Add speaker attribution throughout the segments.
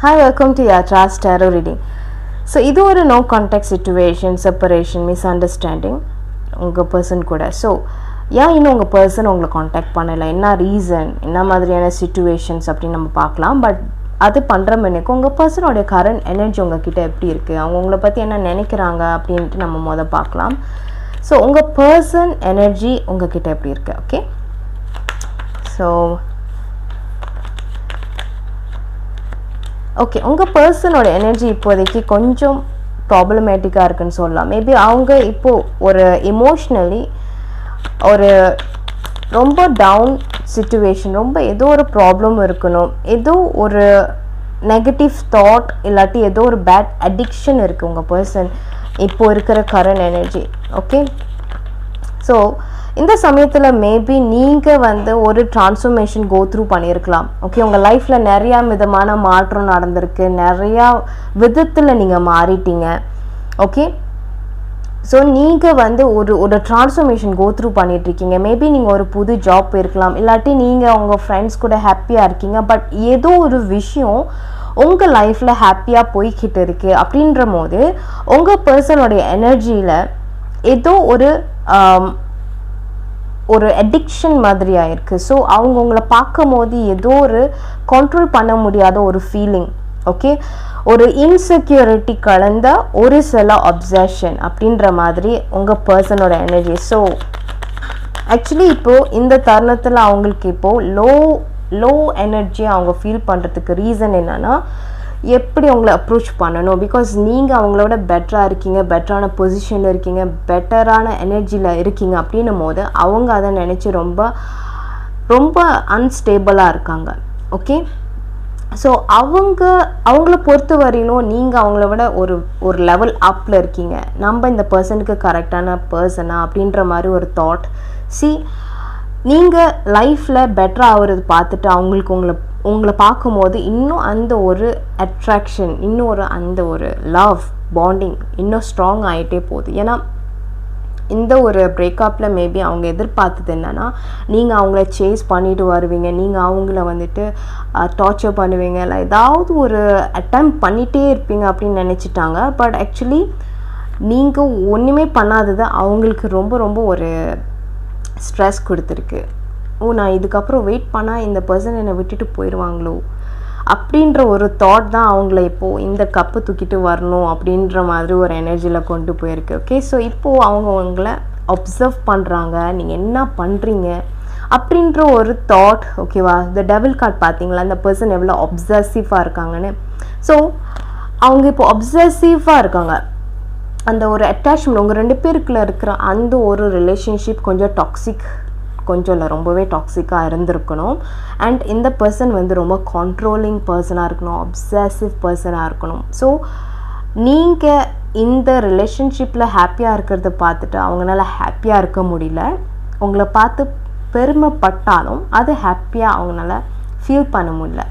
Speaker 1: Hi welcome to Yatra's tarot reading so இது ஒரு no contact situation separation misunderstanding உங்கள் person கூட. So ஏன் இன்னும் உங்கள் பர்சன் உங்களை காண்டாக்ட் பண்ணலை? என்ன ரீசன் என்ன மாதிரியான சுச்சுவேஷன்ஸ் அப்படின்னு நம்ம பார்க்கலாம். பட் அது பண்ணுற மணிக்கு உங்கள் பர்சனோடைய கரண்ட் எனர்ஜி உங்ககிட்ட எப்படி இருக்குது அவங்க உங்களை பற்றி என்ன நினைக்கிறாங்க அப்படின்ட்டு நம்ம மொதல் பார்க்கலாம். ஸோ உங்கள் பர்சன் எனர்ஜி உங்ககிட்ட எப்படி இருக்குது ஓகே ஸோ ஓகே உங்கள் பர்சனோட எனர்ஜி இப்போதைக்கு கொஞ்சம் ப்ராப்ளமேட்டிக்காக இருக்குன்னு சொல்லலாம். மேபி அவங்க இப்போது ஒரு எமோஷ்னலி ஒரு ரொம்ப டவுன் சுச்சுவேஷன் ரொம்ப ஏதோ ஒரு ப்ராப்ளம் இருக்கணும். ஏதோ ஒரு நெகட்டிவ் தாட் இல்லாட்டி ஏதோ ஒரு பேட் அடிக்ஷன் இருக்குது உங்கள் பர்சன் இப்போ இருக்கிற கரண்ட் எனர்ஜி ஓகே ஸோ இந்த சமயத்தில் மேபி நீங்கள் வந்து ஒரு டிரான்ஸ்ஃபர்மேஷன் கோ த்ரூ பண்ணியிருக்கலாம் ஓகே உங்கள் லைஃப்பில் நிறையா விதமான மாற்றம் நடந்திருக்கு. நிறையா விதத்தில் நீங்கள் மாறிட்டீங்க. ஓகே ஸோ நீங்கள் வந்து ஒரு ஒரு டிரான்ஸ்ஃபர்மேஷன் கோ த்ரூ பண்ணிகிட்ருக்கீங்க மேபி நீங்கள் ஒரு புது ஜாப் போயிருக்கலாம். இல்லாட்டி நீங்கள் உங்கள் ஃப்ரெண்ட்ஸ் கூட ஹாப்பியாக இருக்கீங்க. பட் ஏதோ ஒரு விஷயம் உங்கள் லைஃப்பில் ஹாப்பியாக போய்கிட்டு இருக்கு. அப்படின்ற போது உங்கள் பர்சனோடைய எனர்ஜியில் ஏதோ ஒரு ஒரு அடிக்ஷன் மாதிரி ஆயிருக்கு ஸோ அவங்க உங்களை பார்க்கும் போது ஏதோ ஒரு கண்ட்ரோல் பண்ண முடியாத ஒரு ஃபீலிங் ஓகே ஒரு இன்செக்யூரிட்டி கலந்த ஒரு சில அப்சஷன் அப்படின்ற மாதிரி உங்கள் பர்சனோட எனர்ஜி ஸோ ஆக்சுவலி இப்போது இந்த தருணத்தில் அவங்களுக்கு இப்போது லோ லோ எனர்ஜியை அவங்க ஃபீல் பண்ணுறதுக்கு ரீசன் என்னன்னா எப்படி அவங்கள அப்ரோச் பண்ணணும்? பிகாஸ் நீங்கள் அவங்களோட பெட்டராக இருக்கீங்க பெட்டரான பொசிஷனில் இருக்கீங்க பெட்டரான எனர்ஜியில் இருக்கீங்க அப்படின்னும் போது அவங்க அதை நினச்சி ரொம்ப ரொம்ப அன்ஸ்டேபிளாக இருக்காங்க. ஓகே ஸோ அவங்க அவங்கள பொறுத்த வரையிலும் நீங்கள் அவங்கள விட ஒரு ஒரு லெவல் அப்பில் இருக்கீங்க. நம்ம இந்த பர்சனுக்கு கரெக்டான பர்சனா அப்படின்ற மாதிரி ஒரு தாட் சி நீங்கள் லைஃப்பில் பெட்டர் ஆகுறது பார்த்துட்டு அவங்களுக்கு உங்களை உங்களை பார்க்கும்போது இன்னும் அந்த ஒரு அட்ராக்ஷன் இன்னும் ஒரு அந்த ஒரு லவ் பாண்டிங் இன்னும் ஸ்ட்ராங் ஆகிட்டே போகுது. ஏன்னா இந்த ஒரு பிரேக்கப்பில் மேபி அவங்க எதிர்பார்த்தது என்னன்னா நீங்கள் அவங்கள சேஸ் பண்ணிட்டு வருவீங்க நீங்கள் அவங்கள வந்துட்டு டார்ச்சர் பண்ணுவீங்க இல்லை ஏதாவது ஒரு அட்டம் பண்ணிகிட்டே இருப்பீங்க அப்படின்னு நினச்சிட்டாங்க. பட் ஆக்சுவலி நீங்கள் ஒன்றுமே பண்ணாதது அவங்களுக்கு ரொம்ப ரொம்ப ஒரு ஸ்ட்ரெஸ் கொடுத்துருக்கு. ஓ நான் இதுக்கப்புறம் வெயிட் பண்ணால் இந்த பர்சன் என்னை விட்டுட்டு போயிடுவாங்களோ அப்படின்ற ஒரு தாட் தான் அவங்கள இப்போது இந்த கப்பை தூக்கிட்டு வரணும் அப்படின்ற மாதிரி ஒரு எனர்ஜியில் கொண்டு போயிருக்கு. ஓகே ஸோ இப்போது அவங்க உங்களை அப்சர்வ் பண்ணுறாங்க நீங்கள் என்ன பண்ணுறீங்க அப்படின்ற ஒரு தாட் ஓகேவா இந்த டபுள் கார்ட் பார்த்தீங்களா? அந்த பர்சன் எவ்வளோ அப்சர்சிவாக இருக்காங்கன்னு. ஸோ அவங்க இப்போ அப்சர்சிவாக இருக்காங்க. அந்த ஒரு அட்டாச்மெண்ட் உங்கள் ரெண்டு பேருக்குள்ள இருக்கிற அந்த ஒரு ரிலேஷன்ஷிப் கொஞ்சம் டாக்ஸிக் கொஞ்சம் இல்லை ரொம்பவே டாக்ஸிக்காக இருந்திருக்கணும். அண்ட் இந்த பர்சன் வந்து ரொம்ப கண்ட்ரோலிங் பர்சனாக இருக்கணும் அப்சசிவ் பர்சனாக இருக்கணும். ஸோ நீங்கள் இந்த ரிலேஷன்ஷிப்பில் ஹாப்பியாக இருக்கிறத பார்த்துட்டு அவங்களால ஹாப்பியாக இருக்க முடியல. உங்களை பார்த்து பெருமைப்பட்டாலும் அது ஹாப்பியாக அவங்களால ஃபீல் பண்ண முடியல.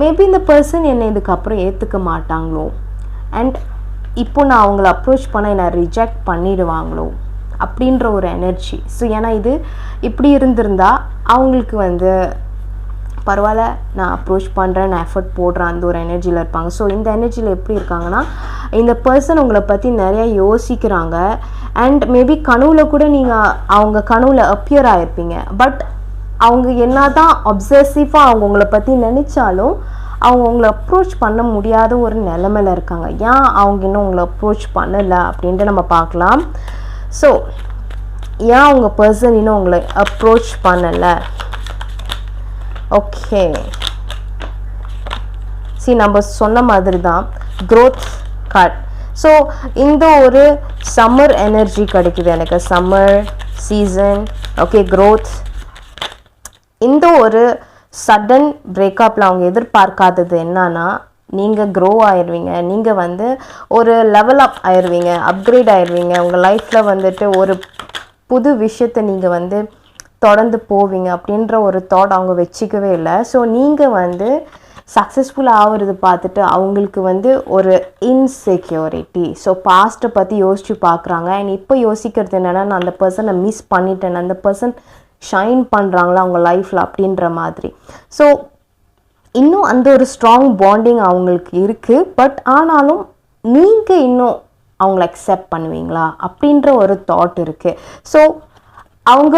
Speaker 1: மேபி இந்த பர்சன் என்னை இதுக்கப்புறம் ஏற்றுக்க மாட்டாங்களோ? அண்ட் இப்போ நான் அவங்கள அப்ரோச் பண்ண என்னை ரிஜெக்ட் பண்ணிடுவாங்களோ? அப்படின்ற ஒரு எனர்ஜி ஸோ ஏன்னா இது இப்படி இருந்திருந்தா அவங்களுக்கு வந்து பரவாயில்ல நான் அப்ரோச் பண்ணுறேன் நான் எஃபர்ட் போடுறேன் அந்த ஒரு எனர்ஜியில் இருப்பாங்க. ஸோ இந்த எனர்ஜியில் எப்படி இருக்காங்கன்னா இந்த பர்சன் உங்களை பற்றி நிறையா யோசிக்கிறாங்க. அண்ட் மேபி கனவுல கூட நீங்கள் அவங்க கனவுல அப்பியர் ஆகிருப்பீங்க பட் அவங்க என்ன தான் அப்சசிவாக அவங்க உங்களை பற்றி நினச்சாலும் அவங்க உங்களை அப்ரோச் பண்ண முடியாத ஒரு நிலமையில இருக்காங்க. ஏன் அவங்க இன்னும் உங்களை அப்ரோச் பண்ணலை அப்படின்ட்டு நம்ம பார்க்கலாம். ஸோ ஏன் அவங்க பர்சன் இன்னும் உங்களை அப்ரோச் பண்ணலை? ஓகே சி நம்ம சொன்ன மாதிரி தான் க்ரோத் கார்ட் ஸோ இந்த ஒரு சம்மர் எனர்ஜி கிடைக்குது எனக்கு. சம்மர் சீசன் ஓகே க்ரோத் இந்த ஒரு சடன் பிரேக்கப்பில் அவங்க எதிர்பார்க்காதது என்னன்னா நீங்கள் க்ரோ ஆயிடுவீங்க நீங்கள் வந்து ஒரு லெவல் அப் ஆயிடுவீங்க அப்கிரேட் ஆயிடுவீங்க உங்கள் லைஃப்பில் வந்துட்டு ஒரு புது விஷயத்தை நீங்கள் வந்து தொடர்ந்து போவீங்க அப்படின்ற ஒரு தாட் அவங்க வச்சுக்கவே இல்லை. ஸோ நீங்கள் வந்து சக்ஸஸ்ஃபுல் ஆகிறது பார்த்துட்டு அவங்களுக்கு வந்து ஒரு இன்செக்யூரிட்டி ஸோ பாஸ்ட்டை பற்றி யோசித்து பார்க்குறாங்க அண்ட் இப்போ யோசிக்கிறது என்னென்னா நான் அந்த பர்சனை மிஸ் பண்ணிட்டேன். அந்த பர்சன் ஷைன் பண்ணுறாங்களா அவங்க லைஃப்பில் அப்படின்ற மாதிரி. ஸோ இன்னும் அந்த ஒரு ஸ்ட்ராங் பாண்டிங் அவங்களுக்கு இருக்குது பட் ஆனாலும் நீங்கள் இன்னும் அவங்கள அக்செப்ட் பண்ணுவீங்களா? அப்படின்ற ஒரு தாட் இருக்குது ஸோ அவங்க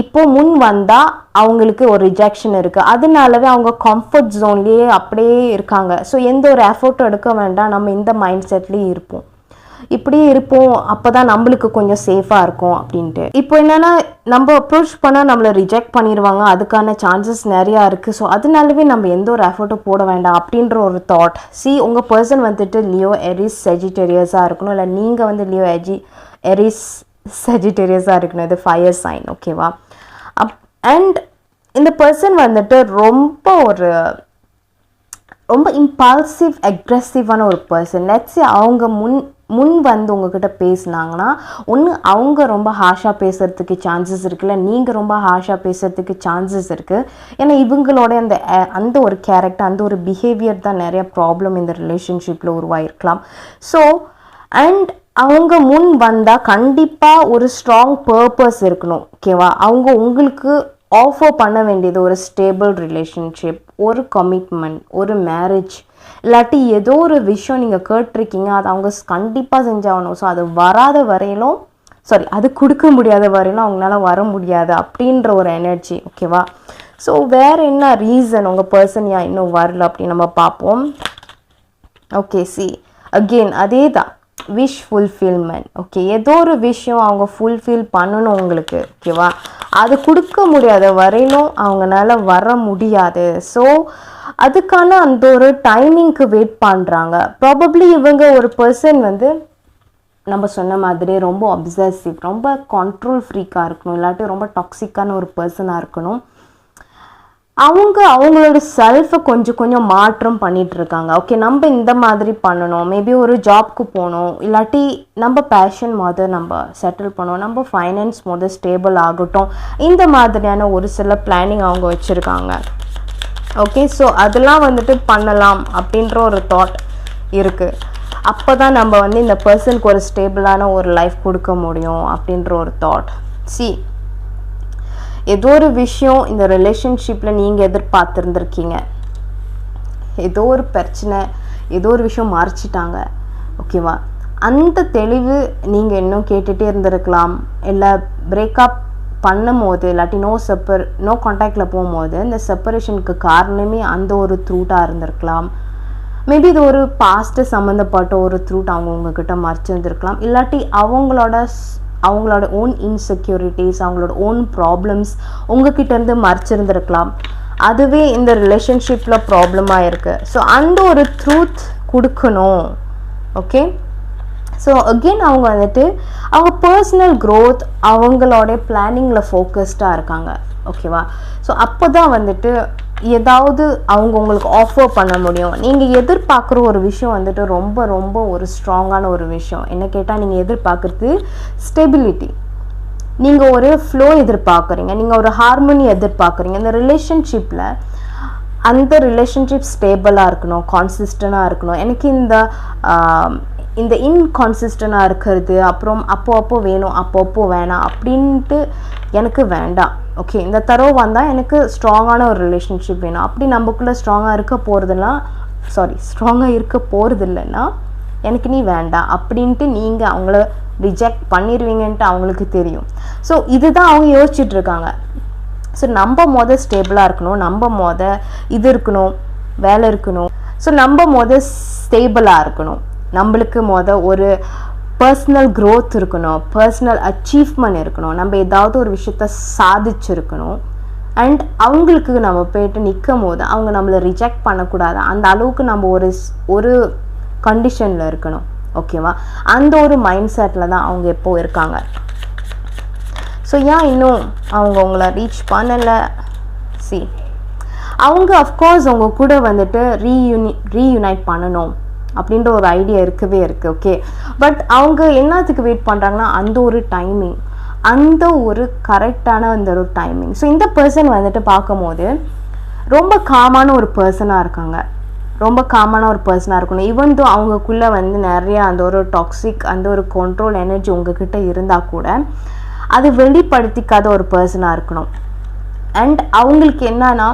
Speaker 1: இப்போ முன் வந்தால் அவங்களுக்கு ஒரு ரிஜெக்ஷன் இருக்குது அதனாலவே அவங்க கம்ஃபர்ட் ஜோன்லேயே அப்படியே இருக்காங்க. ஸோ எந்த ஒரு எஃபர்ட்டும் எடுக்க வேண்டாம். நம்ம இந்த மைண்ட் செட்லேயே இருப்போம். இப்படியே இருப்போம் அப்போ தான் நம்மளுக்கு கொஞ்சம் சேஃபாக இருக்கும் அப்படின்ட்டு. இப்போ என்னென்னா நம்ம அப்ரோச் பண்ணால் நம்மளை ரிஜெக்ட் பண்ணிடுவாங்க அதுக்கான சான்சஸ் நிறையா இருக்குது ஸோ அதனாலவே நம்ம எந்த ஒரு எஃபர்ட்டும் போட வேண்டாம் அப்படின்ற ஒரு தாட் சி உங்கள் பர்சன் வந்துட்டு லியோ எரிஸ் செஜிடேரியஸாக இருக்கணும். இல்லை நீங்கள் வந்து லியோ எஜி எரிஸ் செஜிடேரியஸாக இருக்கணும். இது ஃபயர் சைன் ஓகேவா அப் அண்ட் இந்த பர்சன் வந்துட்டு ரொம்ப ஒரு ரொம்ப இம்பால்சிவ் அக்ரெசிவான ஒரு பர்சன் லெட்ஸ் அவங்க முன் முன் வந்து உங்ககிட்ட பேசுனாங்கன்னா ஒன்று அவங்க ரொம்ப ஹாஷாக பேசுகிறதுக்கு சான்சஸ் இருக்குல்ல? நீங்கள் ரொம்ப ஹாஷாக பேசுகிறதுக்கு சான்சஸ் இருக்குது ஏன்னா இவங்களோட அந்த அந்த ஒரு கேரக்டர் அந்த ஒரு பிஹேவியர் தான் நிறைய ப்ராப்ளம் இந்த ரிலேஷன்ஷிப்பில் உருவாயிருக்கலாம். ஸோ அண்ட் அவங்க முன் வந்தால் கண்டிப்பாக ஒரு ஸ்ட்ராங் பர்பஸ் இருக்கணும் ஓகேவா அவங்க உங்களுக்கு ஆஃபர் பண்ண வேண்டியது ஒரு ஸ்டேபிள் ரிலேஷன்ஷிப் ஒரு கமிட்மெண்ட் ஒரு மேரேஜ் இல்லாட்டி ஏதோ ஒரு விஷயம் நீங்கள் கேட்டிருக்கீங்க அது அவங்க கண்டிப்பாக செஞ்சாகணும். ஸோ அது வராத வரையிலும் சாரி அது கொடுக்க முடியாத வரையிலும் அவங்களால வர முடியாது அப்படின்ற ஒரு எனர்ஜி ஓகேவா ஸோ வேறு என்ன ரீசன் உங்கள் பர்சன் ஏன் இன்னும் வரல அப்படின்னு நம்ம பார்ப்போம். ஓகே சி அகெயின் அதே தான் விஷ் ஃபுல்ஃபில்மெண்ட் ஓகே ஏதோ ஒரு விஷயம் அவங்க ஃபுல்ஃபில் பண்ணணும் உங்களுக்கு ஓகேவா அது கொடுக்க முடியாத வரையிலும் அவங்களால வர முடியாது. ஸோ அதுக்கான அந்த ஒரு டைமிங்க்கு வெயிட் பண்ணுறாங்க ப்ராபப்ளி இவங்க ஒரு பர்சன் வந்து நம்ம சொன்ன மாதிரி ரொம்ப அப்சசிவ் ரொம்ப கண்ட்ரோல் ஃப்ரீக்காக இருக்கணும் இல்லாட்டி ரொம்ப டாக்ஸிக்கான ஒரு பர்சனாக இருக்கணும். அவங்க அவங்களோட செல்ஃபை கொஞ்சம் கொஞ்சம் மாற்றம் பண்ணிட்டு இருக்காங்க. ஓகே நம்ம இந்த மாதிரி பண்ணணும். மேபி ஒரு ஜாப்க்கு போகணும் இல்லாட்டி நம்ம பேஷன் மொதல் நம்ம செட்டில் பண்ணணும் நம்ம ஃபைனான்ஸ் மொதல் ஸ்டேபிள் ஆகட்டும். இந்த மாதிரியான ஒரு சில பிளானிங் அவங்க வச்சுருக்காங்க. ஓகே ஸோ அதெல்லாம் வந்துட்டு பண்ணலாம் அப்படின்ற ஒரு தாட் இருக்குது அப்போ தான் நம்ம வந்து இந்த பர்சனுக்கு ஒரு ஸ்டேபிளான ஒரு லைஃப் கொடுக்க முடியும் அப்படின்ற ஒரு தாட் சி ஏதோ ஒரு விஷயம் இந்த ரிலேஷன்ஷிப்பில் நீங்கள் எதிர்பார்த்துருந்துருக்கீங்க. ஏதோ ஒரு பிரச்சனை ஏதோ ஒரு விஷயம் மறைச்சிட்டாங்க. ஓகேவா அந்த தெளிவு நீங்கள் இன்னும் கேட்டுகிட்டே இருந்திருக்கலாம். இல்லை பிரேக்கப் பண்ணும்போது இல்லாட்டி நோ செப்பர் நோ காண்டாக்டில் போகும்போது இந்த செப்பரேஷனுக்கு காரணமே அந்த ஒரு த்ரூட்டாக இருந்திருக்கலாம். மேபி இது ஒரு பாஸ்ட்டு சம்மந்தப்பட்ட ஒரு த்ரூட் அவங்க உங்ககிட்ட மறைச்சிருந்துருக்கலாம். இல்லாட்டி அவங்களோட அவங்களோட ஓன் இன்செக்யூரிட்டிஸ் அவங்களோட ஓன் ப்ராப்ளம்ஸ் உங்ககிட்டேருந்து மறைச்சிருந்துருக்கலாம். அதுவே இந்த ரிலேஷன்ஷிப்பில் ப்ராப்ளமாக இருக்குது ஸோ அந்த ஒரு ட்ரூத் கொடுக்கணும். ஓகே ஸோ அகெயின் அவங்க வந்துட்டு அவங்க பர்சனல் க்ரோத் அவங்களோட பிளானிங்கில் ஃபோக்கஸ்டாக இருக்காங்க. ஓகேவா ஸோ அப்போ தான் வந்துட்டு ஏதாவது அவங்க உங்களுக்கு ஆஃபர் பண்ண முடியும். நீங்கள் எதிர்பார்க்குற ஒரு விஷயம் வந்துட்டு ரொம்ப ரொம்ப ஒரு ஸ்ட்ராங்கான ஒரு விஷயம். என்ன கேட்டால் நீங்கள் எதிர்பார்க்குறது ஸ்டெபிலிட்டி நீங்கள் ஒரு ஃப்ளோ எதிர்பார்க்குறீங்க. நீங்கள் ஒரு ஹார்மோனி எதிர்பார்க்குறீங்க. இந்த ரிலேஷன்ஷிப்பில் அந்த ரிலேஷன்ஷிப் ஸ்டேபிளாக இருக்கணும் கான்சிஸ்டண்டாக இருக்கணும். எனக்கு இந்த இந்த இன்கான்சிஸ்டண்டாக இருக்கிறது அப்புறம் அப்போ அப்போ வேணும் அப்போ அப்போ வேணாம் அப்படின்ட்டு எனக்கு வேண்டாம். ஓகே இந்த தரவு வந்தால் எனக்கு ஸ்ட்ராங்கான ஒரு ரிலேஷன்ஷிப் வேணும். அப்படி நமக்குள்ளே ஸ்ட்ராங்காக இருக்க போகிறதுலாம் சாரி ஸ்ட்ராங்காக இருக்க போகிறது இல்லைன்னா எனக்கு நீ வேண்டாம் அப்படின்ட்டு நீங்கள் அவங்கள ரிஜெக்ட் பண்ணிடுவீங்கன்ட்டு அவங்களுக்கு தெரியும். ஸோ இதுதான் அவங்க யோசிச்சுட்டு இருக்காங்க. ஸோ நம்ம மொதல் ஸ்டேபிளாக இருக்கணும் நம்ம மொத இது இருக்கணும் வேலை இருக்கணும். ஸோ நம்ம மொத ஸ்டேபிளாக இருக்கணும். நம்மளுக்கு மொத ஒரு பர்சனல் க்ரோத் இருக்கணும் பர்சனல் அச்சீவ்மெண்ட் இருக்கணும். நம்ம ஏதாவது ஒரு விஷயத்த சாதிச்சிருக்கணும். அண்ட் அவங்களுக்கு நம்ம போயிட்டு நிற்கும் போது அவங்க நம்மளை ரிஜெக்ட் பண்ணக்கூடாது. அந்த அளவுக்கு நம்ம ஒரு ஸ்- ஒரு கண்டிஷனில் இருக்கணும். ஓகேவா அந்த ஒரு மைண்ட் செட்டில் தான் அவங்க எப்போ இருக்காங்க. ஸோ ஏன் இன்னும் அவங்க உங்களை ரீச் பண்ணலை? சி அவங்க அஃப்கோர்ஸ் அவங்க கூட வந்துட்டு ரீயூனி ரீயூனைட் பண்ணணும். அப்படின்ற ஒரு ஐடியா இருக்கவே இருக்குது ஓகே பட் அவங்க என்னத்துக்கு வெயிட் பண்ணுறாங்கன்னா அந்த ஒரு டைமிங் அந்த ஒரு கரெக்டான அந்த ஒரு டைமிங் ஸோ இந்த பர்சன் வந்துட்டு பார்க்கும்போது ரொம்ப காமான ஒரு பர்சனாக இருக்காங்க. ரொம்ப காமான ஒரு பர்சனாக இருக்கணும். ஈவன் தோ அவங்கக்குள்ளே வந்து நிறைய அந்த ஒரு டாக்ஸிக் அந்த ஒரு கண்ட்ரோல் எனர்ஜி உங்ககிட்ட இருந்தால் கூட அது வெளிப்படுத்திக்காத ஒரு பர்சனாக இருக்கணும். அண்ட் அவங்களுக்கு என்னன்னா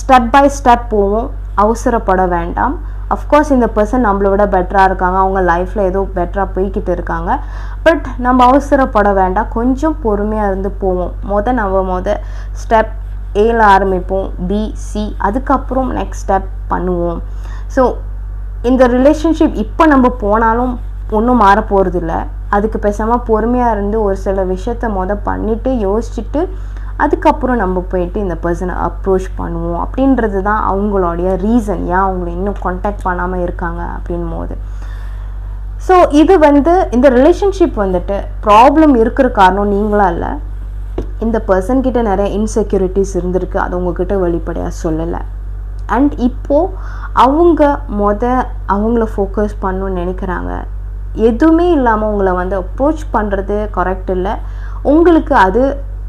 Speaker 1: ஸ்டெப் பை ஸ்டெப் போவோம். அவசரப்பட வேண்டாம். அஃப்கோர்ஸ் இந்த பர்சன் நம்மளை விட பெட்டராக இருக்காங்க. அவங்க லைஃப்பில் ஏதோ பெட்டராக போய்கிட்டு இருக்காங்க. பட் நம்ம அவசரப்பட வேண்டாம். கொஞ்சம் பொறுமையாக இருந்து போவோம். மொதல் நம்ம மொதல் ஸ்டெப் ஏல ஆரம்பிப்போம். பி சி அதுக்கப்புறம் நெக்ஸ்ட் ஸ்டெப் பண்ணுவோம். ஸோ இந்த ரிலேஷன்ஷிப் இப்போ நம்ம போனாலும் ஒன்றும் மாற போகிறதில்ல அதுக்கு பேசாமல் பொறுமையாக இருந்து ஒரு சில விஷயத்த மொதல் பண்ணிவிட்டு யோசிச்சுட்டு அதுக்கப்புறம் நம்ம போயிட்டு இந்த பர்சனை அப்ரோச் பண்ணுவோம். அப்படின்றது தான் அவங்களுடைய ரீசன் ஏன் அவங்கள இன்னும் காண்டாக்ட் பண்ணாமல் இருக்காங்க அப்படின் போது. ஸோ இது வந்து இந்த ரிலேஷன்ஷிப் வந்துட்டு ப்ராப்ளம் இருக்கிற காரணம் நீங்களாக இல்லை? இந்த பர்சன் கிட்ட நிறைய இன்செக்யூரிட்டிஸ் இருந்திருக்கு. அது உங்ககிட்ட வெளிப்படையாக சொல்லலை. அண்ட் இப்போது அவங்க மொத அவங்கள ஃபோக்கஸ் பண்ணணும்னு நினைக்கிறாங்க. எதுவுமே இல்லாமல் உங்களை வந்து அப்ரோச் பண்ணுறது கரெக்ட் இல்லை. உங்களுக்கு அது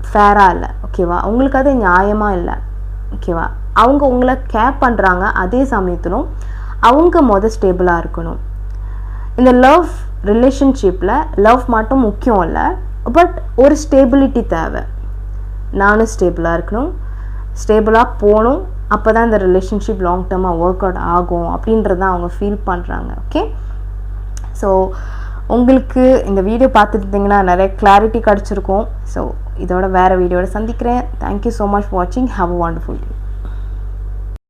Speaker 1: ஃபேராக இல்லை ஓகேவா உங்களுக்கு அது நியாயமாக இல்லை ஓகேவா அவங்க உங்களை கேப் பண்ணுறாங்க அதே சமயத்திலும் அவங்க மொதல் ஸ்டேபிளாக இருக்கணும். இந்த லவ் ரிலேஷன்ஷிப்பில் லவ் மட்டும் முக்கியம் இல்லை பட் ஒரு ஸ்டேபிலிட்டி தேவை. நானும் ஸ்டேபிளாக இருக்கணும் ஸ்டேபிளாக போகணும் அப்போ தான் இந்த ரிலேஷன்ஷிப் லாங் டேர்மாக ஒர்க் அவுட் ஆகும் அப்படின்றத அவங்க ஃபீல் பண்ணுறாங்க ஓகே ஸோ உங்களுக்கு இந்த வீடியோ பார்த்துருந்தீங்கன்னா நிறைய கிளாரிட்டி கிடச்சிருக்கும். ஸோ இதோட வேறு வீடியோட சந்திக்கிறேன். தேங்க்யூ ஸோ மச் வாட்சிங் ஹாவ் அ வண்டர்ஃபுல் டே